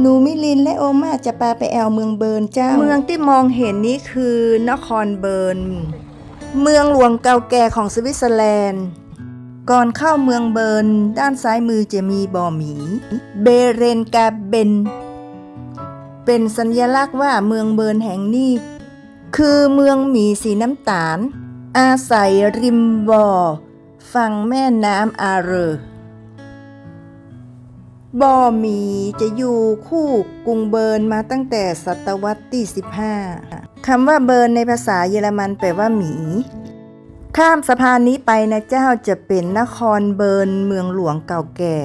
หนูมิลินและโอมาจะพาไปแอลเมืองเบิร์นเจ้า เมืองที่มองเห็นนี้คือนครเบิร์น เมืองหลวงเก่าแก่ของสวิตเซอร์แลนด์ ก่อนเข้าเมืองเบิร์น ด้านซ้ายมือจะมีบ่อหมี เบเรนกาเบน เป็นสัญลักษณ์ว่าเมืองเบิร์นแห่งนี้ คือเมืองหมีสีน้ำตาล อาศัยริมบ่อฝั่งแม่น้ำอาเรอ บ่อหมีจะอยู่คู่กรุงเบิร์นมาตั้งแต่ศตวรรษที่ 15 คำว่าเบิร์นในภาษาเยอรมันแปลว่าหมี ข้ามสะพานนี้ไปนะเจ้าจะเป็นนครเบิร์นเมืองหลวงเก่าแก่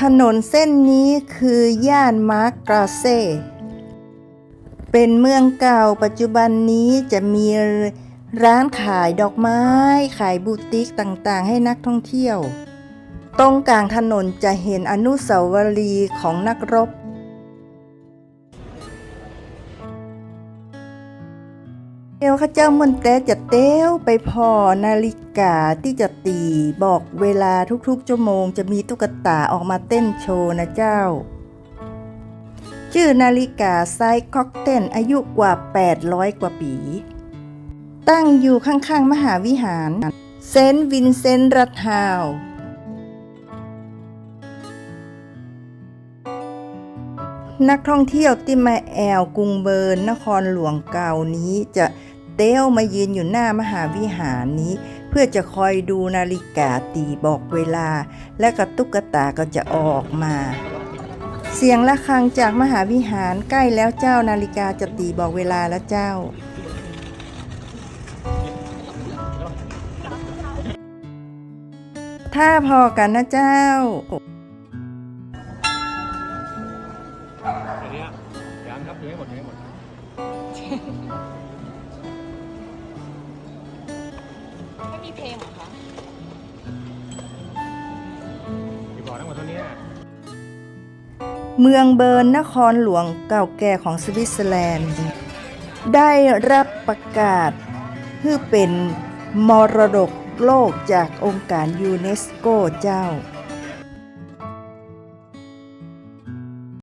ถนนเส้นนี้คือย่านมาร์กกราเซ เป็นเมืองเก่าปัจจุบันนี้จะมี ร้านขายดอกไม้ ขายบูติกต่างๆ ให้นักท่องเที่ยว ตรงกลางถนนจะเห็นอนุสาวรีย์ของนักรบ เอวข้าเจ้ามนแต่จะเต้วไปพอนาฬิกาที่จะตีบอกเวลาทุกๆชั่วโมงจะมีตุ๊กตาออกมาเต้นโชว์นะเจ้า ชื่อนาฬิกาไซส์ค็อกเทนอายุกว่า 800 กว่าปี ตั้งอยู่ข้างๆ มหาวิหารเซนต์วินเซนต์รัตฮาวนักท่องเที่ยวที่มาแอลกรุงเบิร์นนครหลวงเก่านี้จะเต้วมายืนอยู่หน้ามหาวิหารนี้ เพื่อจะคอยดูนาฬิกาตีบอกเวลา และกระตุกกระตาก็จะออกมา เสียงะระฆังจากมหาวิหารใกล้แล้วเจ้านาฬิกาจะตีบอกเวลาแล้วเจ้า ถ้าพอกันนะเจ้าอันเนี้ยยังครับยังไม่หมดยังไม่หมดไม่มีเพลงเหรอคะที่บอกทั้งหมดเท่านี้ เมืองเบิร์นนครหลวงเก่าแก่ของสวิตเซอร์แลนด์ ได้รับประกาศเพื่อเป็นมรดก โลกจากองค์การยูเนสโกเจ้า